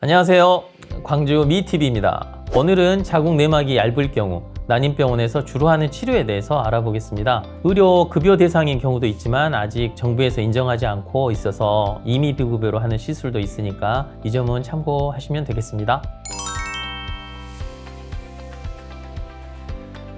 안녕하세요. 광주 미TV입니다. 오늘은 자궁 내막이 얇을 경우 난임병원에서 주로 하는 치료에 대해서 알아보겠습니다. 의료 급여 대상인 경우도 있지만 아직 정부에서 인정하지 않고 있어서 임의 비급여로 하는 시술도 있으니까 이 점은 참고하시면 되겠습니다.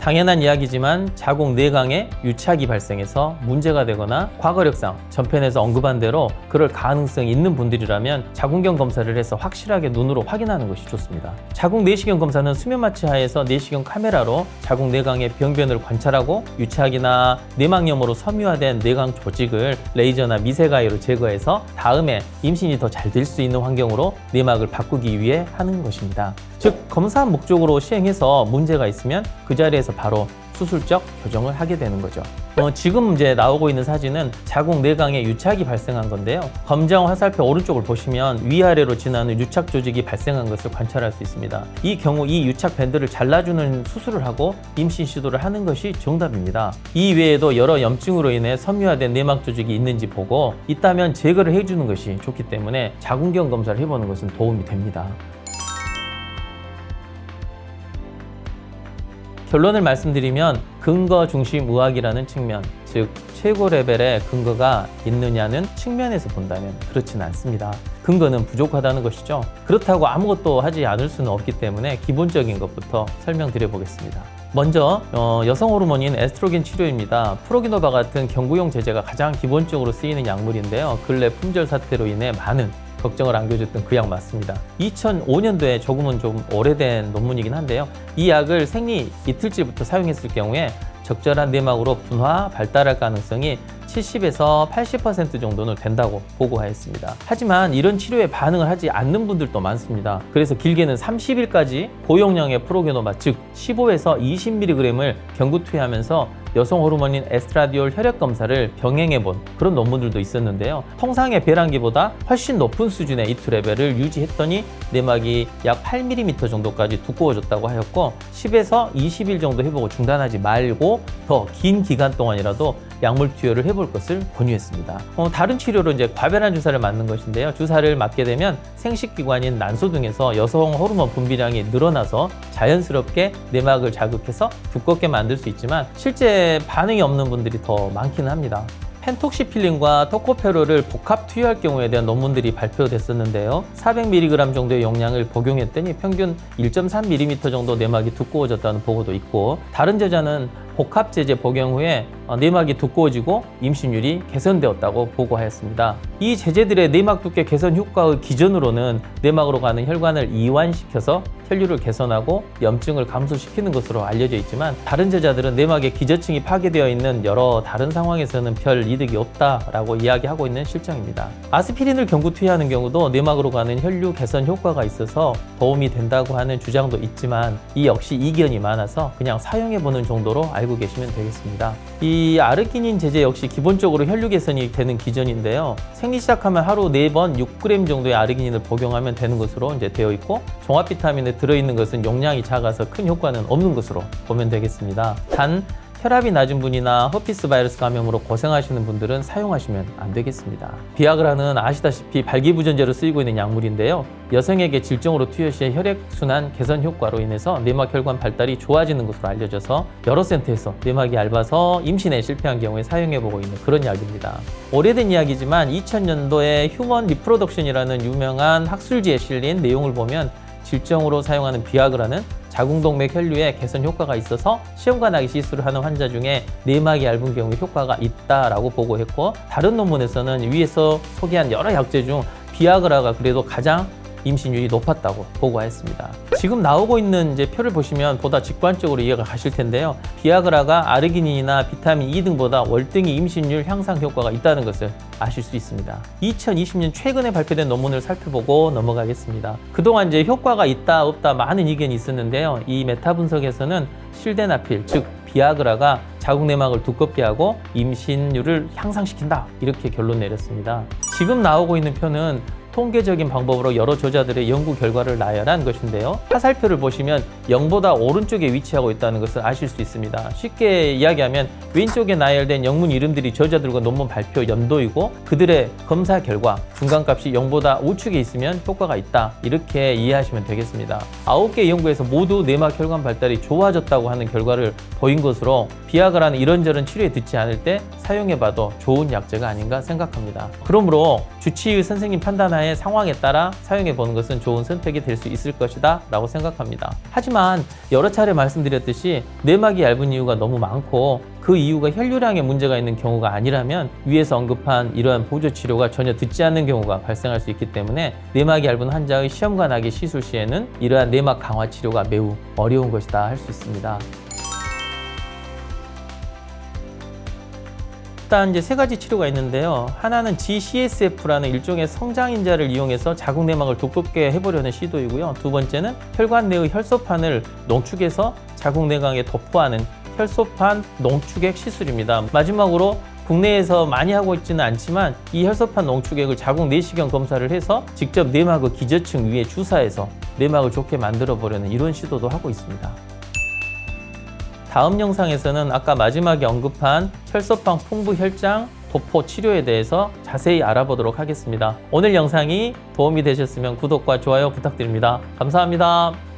당연한 이야기지만 자궁 내강에 유착이 발생해서 문제가 되거나 과거력상 전편에서 언급한 대로 그럴 가능성이 있는 분들이라면 자궁경 검사를 해서 확실하게 눈으로 확인하는 것이 좋습니다. 자궁 내시경 검사는 수면 마취 하에서 내시경 카메라로 자궁 내강의 병변을 관찰하고 유착이나 내막염으로 섬유화된 내강 조직을 레이저나 미세가이로 제거해서 다음에 임신이 더 잘 될 수 있는 환경으로 내막을 바꾸기 위해 하는 것입니다. 즉 검사 목적으로 시행해서 문제가 있으면 그 자리에서 바로 수술적 교정을 하게 되는 거죠. 어, 지금 이제 나오고 있는 사진은 자궁 내강에 유착이 발생한 건데요. 검정 화살표 오른쪽을 보시면 위아래로 지나는 유착 조직이 발생한 것을 관찰할 수 있습니다. 이 경우 이 유착 밴드를 잘라주는 수술을 하고 임신 시도를 하는 것이 정답입니다. 이 외에도 여러 염증으로 인해 섬유화된 내막 조직이 있는지 보고 있다면 제거를 해주는 것이 좋기 때문에 자궁경 검사를 해보는 것은 도움이 됩니다. 결론을 말씀드리면 근거 중심 의학이라는 측면, 즉 최고 레벨의 근거가 있느냐는 측면에서 본다면 그렇지는 않습니다. 근거는 부족하다는 것이죠. 그렇다고 아무것도 하지 않을 수는 없기 때문에 기본적인 것부터 설명드려 보겠습니다. 먼저 어, 여성 호르몬인 에스트로겐 치료입니다. 프로기노바 같은 경구용 제제가 가장 기본적으로 쓰이는 약물인데요. 근래 품절 사태로 인해 많은 걱정을 안겨줬던 그 약 맞습니다. 2005년도에 조금은 좀 오래된 논문이긴 한데요. 이 약을 생리 이틀째부터 사용했을 경우에 적절한 내막으로 분화 발달할 가능성이 70에서 80% 정도는 된다고 보고하였습니다. 하지만 이런 치료에 반응을 하지 않는 분들도 많습니다. 그래서 길게는 30일까지 고용량의 프로게노마 즉 15에서 20mg을 경구 투여하면서 여성 호르몬인 에스트라디올 혈액 검사를 병행해 본 그런 논문들도 있었는데요. 통상의 배란기보다 훨씬 높은 수준의 이투 레벨을 유지했더니 내막이 약 8mm 정도까지 두꺼워졌다고 하였고 10에서 20일 정도 해보고 중단하지 말고 더 긴 기간 동안이라도 약물 투여를 해볼 것을 권유했습니다. 어, 다른 치료로 이제 과배란 주사를 맞는 것인데요. 주사를 맞게 되면 생식기관인 난소 등에서 여성 호르몬 분비량이 늘어나서 자연스럽게 내막을 자극해서 두껍게 만들 수 있지만 실제 반응이 없는 분들이 더 많기는 합니다. 펜톡시필린과 토코페롤을 복합 투여할 경우에 대한 논문들이 발표됐었는데요. 400mg 정도의 용량을 복용했더니 평균 1.3mm 정도 내막이 두꺼워졌다는 보고도 있고 다른 제자는 복합 제제 복용 후에 어, 내막이 두꺼워지고 임신율이 개선되었다고 보고하였습니다. 이 제제들의 내막 두께 개선 효과의 기준으로는 내막으로 가는 혈관을 이완시켜서 혈류를 개선하고 염증을 감소시키는 것으로 알려져 있지만 다른 제자들은 내막의 기저층이 파괴되어 있는 여러 다른 상황에서는 별 이득이 없다라고 이야기하고 있는 실정입니다. 아스피린을 경구 투여하는 경우도 내막으로 가는 혈류 개선 효과가 있어서 도움이 된다고 하는 주장도 있지만 이 역시 이견이 많아서 그냥 사용해 보는 정도로 알고 계시면 되겠습니다. 이 아르기닌 제제 역시 기본적으로 혈류 개선이 되는 기전인데요. 생리 시작하면 하루 4번 6g 정도의 아르기닌을 복용하면 되는 것으로 이제 되어 있고 종합 비타민에 들어있는 것은 용량이 작아서 큰 효과는 없는 것으로 보면 되겠습니다. 단 혈압이 낮은 분이나 허피스 바이러스 감염으로 고생하시는 분들은 사용하시면 안 되겠습니다. 비아그라는 아시다시피 발기부전제로 쓰이고 있는 약물인데요. 여성에게 질정으로 투여 시에 혈액순환 개선 효과로 인해서 내막 혈관 발달이 좋아지는 것으로 알려져서 여러 센터에서 내막이 얇아서 임신에 실패한 경우에 사용해보고 있는 그런 약입니다. 오래된 이야기지만 2000년도에 휴먼 리프로덕션이라는 유명한 학술지에 실린 내용을 보면 질정으로 사용하는 비아그라는 자궁동맥 혈류에 개선 효과가 있어서 시험관하기 시술을 하는 환자 중에 내막이 얇은 경우에 효과가 있다라고 보고했고 다른 논문에서는 위에서 소개한 여러 약제 중 비아그라가 그래도 가장 임신율이 높았다고 보고하였습니다. 지금 나오고 있는 이제 표를 보시면 보다 직관적으로 이해가 가실 텐데요. 비아그라가 아르기닌이나 비타민 E 등보다 월등히 임신율 향상 효과가 있다는 것을 아실 수 있습니다. 2020년 최근에 발표된 논문을 살펴보고 넘어가겠습니다. 그동안 이제 효과가 있다 없다 많은 의견이 있었는데요. 이 메타 분석에서는 실데나필 즉 비아그라가 자궁 내막을 두껍게 하고 임신율을 향상시킨다 이렇게 결론 내렸습니다. 지금 나오고 있는 표는 통계적인 방법으로 여러 저자들의 연구 결과를 나열한 것인데요. 화살표를 보시면 0보다 오른쪽에 위치하고 있다는 것을 아실 수 있습니다. 쉽게 이야기하면 왼쪽에 나열된 영문 이름들이 저자들과 논문 발표 연도이고 그들의 검사 결과 중간값이 0보다 우측에 있으면 효과가 있다. 이렇게 이해하시면 되겠습니다. 9개 연구에서 모두 내막 혈관 발달이 좋아졌다고 하는 결과를 보인 것으로 비아그라는 이런저런 치료에 듣지 않을 때 사용해봐도 좋은 약제가 아닌가 생각합니다. 그러므로 주치의 선생님 판단하에 상황에 따라 사용해보는 것은 좋은 선택이 될 수 있을 것이다 라고 생각합니다. 하지만 여러 차례 말씀드렸듯이 내막이 얇은 이유가 너무 많고 그 이유가 혈류량에 문제가 있는 경우가 아니라면 위에서 언급한 이러한 보조 치료가 전혀 듣지 않는 경우가 발생할 수 있기 때문에 내막이 얇은 환자의 시험관 하기 시술 시에는 이러한 내막 강화 치료가 매우 어려운 것이다 할 수 있습니다. 일단 이제 세 가지 치료가 있는데요. 하나는 GCSF라는 일종의 성장인자를 이용해서 자궁 내막을 두껍게 해보려는 시도이고요. 두 번째는 혈관 내의 혈소판을 농축해서 자궁 내막에 도포하는 혈소판 농축액 시술입니다. 마지막으로 국내에서 많이 하고 있지는 않지만 이 혈소판 농축액을 자궁 내시경 검사를 해서 직접 내막의 기저층 위에 주사해서 내막을 좋게 만들어 보려는 이런 시도도 하고 있습니다. 다음 영상에서는 아까 마지막에 언급한 혈소판 풍부 혈장 도포 치료에 대해서 자세히 알아보도록 하겠습니다. 오늘 영상이 도움이 되셨으면 구독과 좋아요 부탁드립니다. 감사합니다.